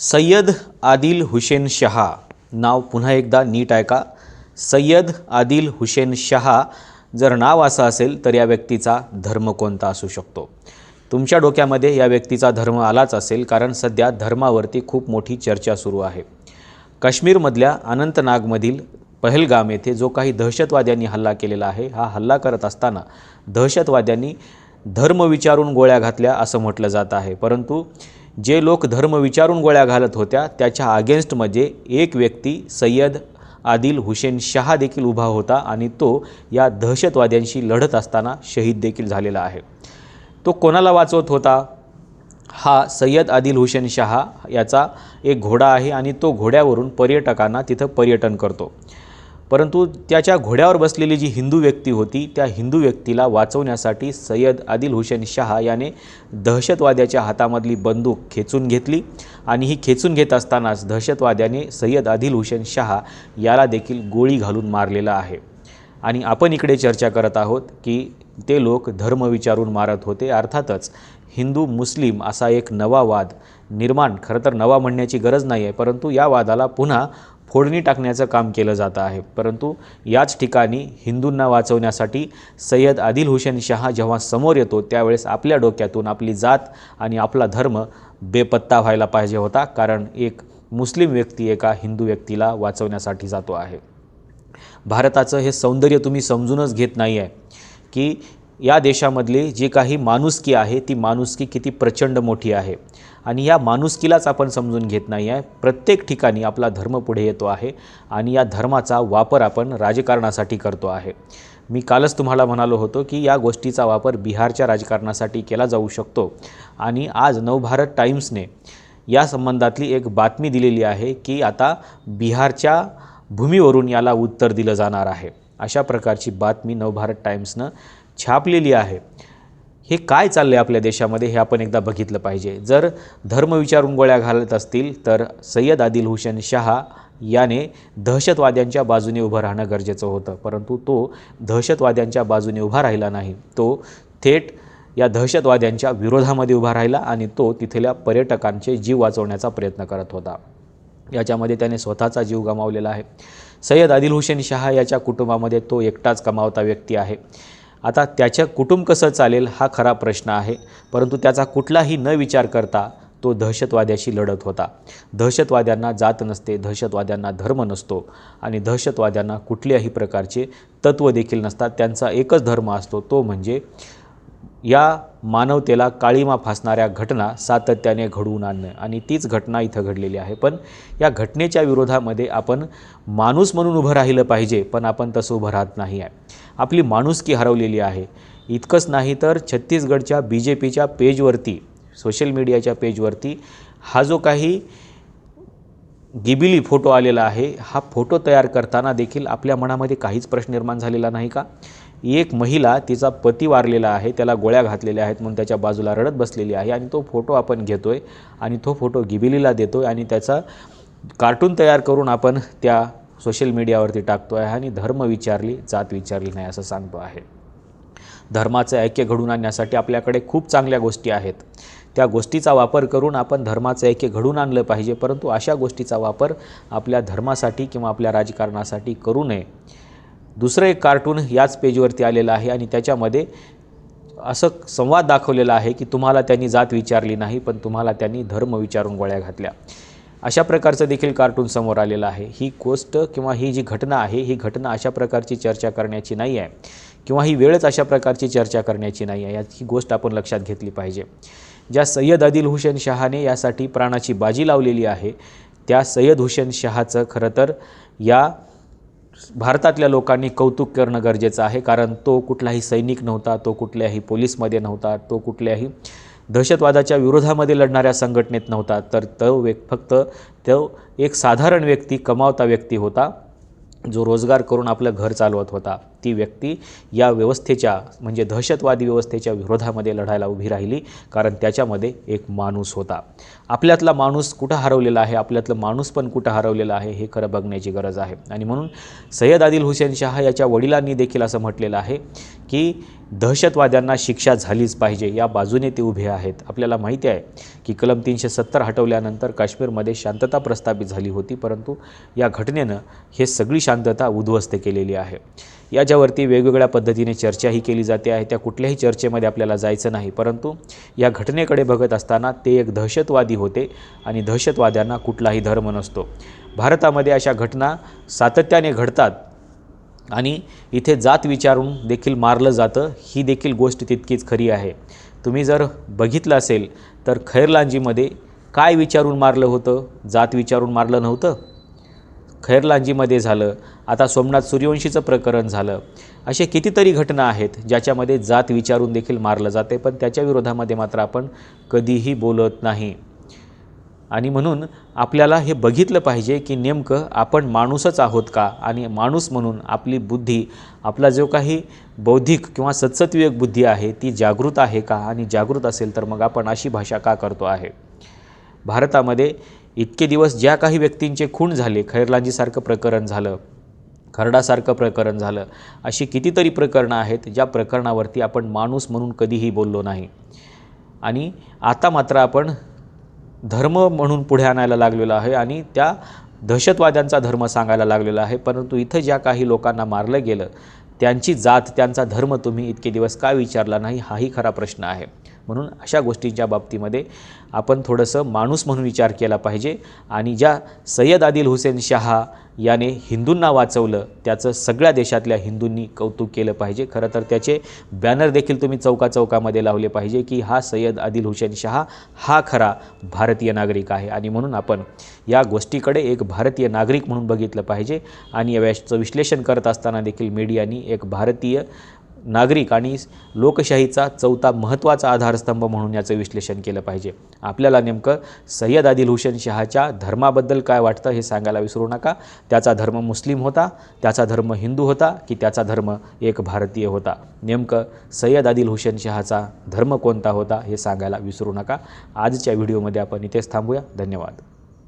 सय्यद आदिल हुसेन शहा नाव पुन्हा एकदा नीट ऐका. सय्यद आदिल हुसेन शहा जर नाव असं असेल तर या व्यक्तीचा धर्म कोणता असू शकतो? तुमच्या डोक्यामध्ये या व्यक्तीचा धर्म आलाच असेल कारण सध्या धर्मावरती खूप मोठी चर्चा सुरू आहे. काश्मीरमधल्या अनंतनागमधील पहलगाम येथे जो काही दहशतवाद्यांनी हल्ला केलेला आहे हा हल्ला करत असताना दहशतवाद्यांनी धर्म विचारून गोळ्या घातल्या असं म्हटलं जात आहे. परंतु जे लोक धर्म विचारून गोळ्या घालत होत्या त्याच्या अगेन्स्टमध्ये एक व्यक्ती सय्यद आदिल हुसेन शहा देखील उभा होता आणि तो या दहशतवाद्यांशी लढत असताना शहीद देखील झालेला आहे. तो कोणाला वाचवत होता? हा सय्यद आदिल हुसेन शहा याचा एक घोडा आहे आणि तो घोड्यावरून पर्यटकांना तिथं पर्यटन करतो. परंतु त्याच्या घोड्यावर बसलेली जी हिंदू व्यक्ती होती त्या हिंदू व्यक्तीला वाचवण्यासाठी सय्यद आदिल हुसेन शहा याने दहशतवाद्याच्या हातामधली बंदूक खेचून घेतली आणि ही खेचून घेत असतानाच दहशतवाद्याने सय्यद आदिल हुसेन शहा याला देखील गोळी घालून मारलेला आहे. आणि आपण इकडे चर्चा करत आहोत की ते लोक धर्म विचारून मारत होते. अर्थातच हिंदू मुस्लिम असा एक नवा वाद निर्माण खरं तर नवा म्हणण्याची गरज नाही आहे परंतु या वादाला पुन्हा फोडणी टाकण्याचं काम केलं जातं आहे. परंतु याच ठिकाणी हिंदूंना वाचवण्यासाठी सय्यद आदिल हुसेन शहा जेव्हा समोर येतो त्यावेळेस आपल्या डोक्यातून आपली जात आणि आपला धर्म बेपत्ता व्हायला पाहिजे होता कारण एक मुस्लिम व्यक्ती एका हिंदू व्यक्तीला वाचवण्यासाठी जातो आहे. भारताचं हे सौंदर्य तुम्ही समजूनच घेत नाही आहे की या देशामधली जी काही माणुसकी आहे ती माणुसकी किती प्रचंड मोठी आहे. आणि या माणुसकीलाच आपण समजून घेत नाही आहे. प्रत्येक ठिकाणी आपला धर्म पुढे येतो आहे आणि या धर्माचा वापर आपण राजकारणासाठी करतो आहे. मी कालच तुम्हाला म्हणालो होतो की या गोष्टीचा वापर बिहारच्या राजकारणासाठी केला जाऊ शकतो. आणि आज नवभारत टाईम्सने या संबंधातली एक बातमी दिलेली आहे की आता बिहारच्या भूमीवरून याला उत्तर दिलं जाणार आहे. अशा प्रकारची बातमी नवभारत टाईम्सनं छापलेली आहे. हे काय चाललं आहे आपल्या देशामध्ये हे आपण एकदा बघितलं पाहिजे. जर धर्म विचारून गोळ्या घालत असतील तर सय्यद आदिल हुसेन शहा याने दहशतवाद्यांच्या बाजूने उभं राहणं गरजेचं होतं. परंतु तो दहशतवाद्यांच्या बाजूने उभा राहिला नाही. तो थेट या दहशतवाद्यांच्या विरोधामध्ये उभा राहिला आणि तो तिथल्या पर्यटकांचे जीव वाचवण्याचा प्रयत्न करत होता. याच्यामध्ये त्याने स्वतःचा जीव गमावलेला आहे. सय्यद आदिल हुसेन शहा याच्या कुटुंबामध्ये तो एकटाच कमावता व्यक्ती आहे. आता त्याचं कुटुंब कसं चालेल हा खरा प्रश्न आहे. परंतु त्याचा कुठलाही न विचार करता तो दहशतवाद्याशी लढत होता. दहशतवाद्यांना जात नसते दहशतवाद्यांना धर्म नसतो आणि दहशतवाद्यांना कुठल्याही प्रकारचे तत्त्व देखील नसतात. त्यांचा एकच धर्म असतो तो म्हणजे या मानवतेला काळीमा फासणाऱ्या घटना सातत्याने घडवून आणणं. आणि तीच घटना इथं घडलेली आहे. पण या घटनेच्या विरोधामध्ये आपण माणूस म्हणून उभं राहिलं पाहिजे पण आपण तसं उभं राहत नाही आहे. आपली माणुसकी हरवलेली आहे. इतकंच नाही तर छत्तीसगडच्या बी जे पीच्या पेजवरती सोशल मीडियाच्या पेजवरती हा जो काही गिबिली फोटो आलेला आहे हा फोटो तयार करताना देखील आपल्या मनामध्ये काहीच प्रश्न निर्माण झालेला नाही का? एक महिला तिचा पती वारलेला आहे त्याला गोळ्या घातलेल्या आहेत म्हणून त्याच्या बाजूला रडत बसलेली आहे आणि तो फोटो आपण घेतो आहे आणि तो फोटो गिबिलीला देतो आहे आणि त्याचा कार्टून तयार करून आपण त्या सोशल मीडियावरती टाकतो आहे आणि धर्म विचारली जात विचारली नाही असं सांगतो आहे. धर्माचं ऐक्य घडून आणण्यासाठी आपल्याकडे खूप चांगल्या गोष्टी आहेत. त्या गोष्टीचा वापर करून आपण धर्माचं ऐक्य घडून आणलं पाहिजे परंतु अशा गोष्टीचा वापर आपल्या धर्मासाठी किंवा आपल्या राजकारणासाठी करू नये. दुसरं एक कार्टून याच पेजवरती आलेलं आहे आणि त्याच्यामध्ये असं संवाद दाखवलेला आहे की तुम्हाला त्यांनी जात विचारली नाही पण तुम्हाला त्यांनी धर्म विचारून गोळ्या घातल्या. अशा प्रकारचं देखील कार्टून समोर आलेलं आहे. ही गोष्ट किंवा ही जी घटना आहे ही घटना अशा प्रकारची चर्चा करण्याची नाही आहे किंवा ही वेळच अशा प्रकारची चर्चा करण्याची नाही आहे. याची गोष्ट आपण लक्षात घेतली पाहिजे. ज्या सय्यद आदिल हुसेन शहाने यासाठी प्राणाची बाजी लावलेली आहे त्या सय्यद हुसेन शहाचं खरं तर या भारतातल्या लोकांनी कौतुक करणं गरजेचं आहे कारण तो कुठलाही सैनिक नव्हता तो कुठल्याही पोलीसमध्ये नव्हता तो कुठल्याही दहशतवादाच्या विरोधामध्ये लढणाऱ्या संघटनेत नव्हता. तर तो व्यक् फक्त तो एक साधारण व्यक्ती कमावता व्यक्ती होता जो रोजगार करून आपलं घर चालवत होता. ती व्यक्ती या व्यवस्थेच्या म्हणजे दहशतवादी व्यवस्थेच्या विरोधामध्ये लढायला उभी राहिली कारण त्याच्यामध्ये एक माणूस होता. आपल्यातला माणूस कुठं हरवलेला आहे? आपल्यातलं माणूस पण कुठं हरवलेला आहे हे खरं बघण्याची गरज आहे. आणि म्हणून सय्यद आदिल हुसेन शहा याच्या वडिलांनी देखील असं म्हटलेलं आहे की दहशतवाद्यांना शिक्षा झालीच पाहिजे या बाजूने ते उभे आहेत. आपल्याला माहिती आहे की कलम तीनशे सत्तर हटवल्यानंतर काश्मीरमध्ये शांतता प्रस्थापित झाली होती परंतु या घटनेनं हे सगळी शांतता उद्ध्वस्त केलेली आहे. याच्यावरती वेगवेगळ्या पद्धतीने चर्चाही केली जाते आहे. त्या कुठल्याही चर्चेमध्ये आपल्याला जायचं नाही. परंतु या घटनेकडे बघत असताना ते एक दहशतवादी होते आणि दहशतवाद्यांना कुठलाही धर्म नसतो. भारतामध्ये अशा घटना सातत्याने घडतात आणि इथे जात विचारून देखील मारलं जातं. ही देखील गोष्ट तितकीच खरी आहे. तुम्ही जर बघितलं असेल तर खैरलांजीमध्ये काय विचारून मारलं होतं? जात विचारून मारलं नव्हतं? खैरलांजीमध्ये झालं. आता सोमनाथ सूर्यवंशीचं प्रकरण झालं. असे कितीतरी घटना आहेत ज्याच्यामध्ये जात विचारून देखील मारलं जाते पण त्याच्या विरोधामध्ये मात्र आपण कधीही बोलत नाही. आणि म्हणून आपल्याला हे बघितलं पाहिजे की नेमकं आपण माणूसच आहोत का? आणि माणूस म्हणून आपली बुद्धी आपला जो काही बौद्धिक किंवा सत्सत्विक बुद्धी आहे ती जागृत आहे का? आणि जागृत असेल तर मग आपण अशी भाषा का करतो आहे? भारतामध्ये इतके दिवस ज्या काही व्यक्तींचे खून झाले खैरलांजीसारखं प्रकरण झालं खरडासारखं प्रकरण झालं अशी कितीतरी प्रकरणं आहेत ज्या प्रकरणावरती आपण माणूस म्हणून कधीही बोललो नाही. आणि आता मात्र आपण धर्म म्हणून पुढे आणायला लागलेलो आहे आणि त्या दहशतवाद्यांचा धर्म सांगायला लागलेला आहे. परंतु इथं ज्या काही लोकांना मारलं गेलं त्यांची जात त्यांचा धर्म तुम्ही इतके दिवस का विचारला नाही हाही खरा प्रश्न आहे. म्हणून अशा गोष्टींच्या बाबतीमध्ये आपण थोडंसं माणूस म्हणून विचार केला पाहिजे. आणि ज्या सय्यद आदिल हुसेन शहा याने हिंदूंना वाचवलं त्याचं सगळ्या देशातल्या हिंदूंनी कौतुक केलं पाहिजे. खरं तर त्याचे बॅनर देखील तुम्ही चौका चौकामध्ये लावले पाहिजे की हा सय्यद आदिल हुसेन शहा हा खरा भारतीय नागरिक आहे. आणि म्हणून आपण या गोष्टीकडे एक भारतीय नागरिक म्हणून बघितलं पाहिजे. आणि या व्याचं विश्लेषण करत असताना देखील मीडियानी एक भारतीय नागरिक आणि लोकशाहीचा चौथा महत्त्वाचा आधारस्तंभ म्हणून याचं विश्लेषण केलं पाहिजे. आपल्याला नेमकं सय्यद आदिल हुसेन शहाच्या धर्माबद्दल काय वाटतं हे सांगायला विसरू नका. त्याचा धर्म मुस्लिम होता त्याचा धर्म हिंदू होता की त्याचा धर्म एक भारतीय होता? नेमकं सय्यद आदिल हुसेन शहाचा धर्म कोणता होता हे सांगायला विसरू नका. आजच्या व्हिडिओमध्ये आपण इथेच थांबूया. धन्यवाद.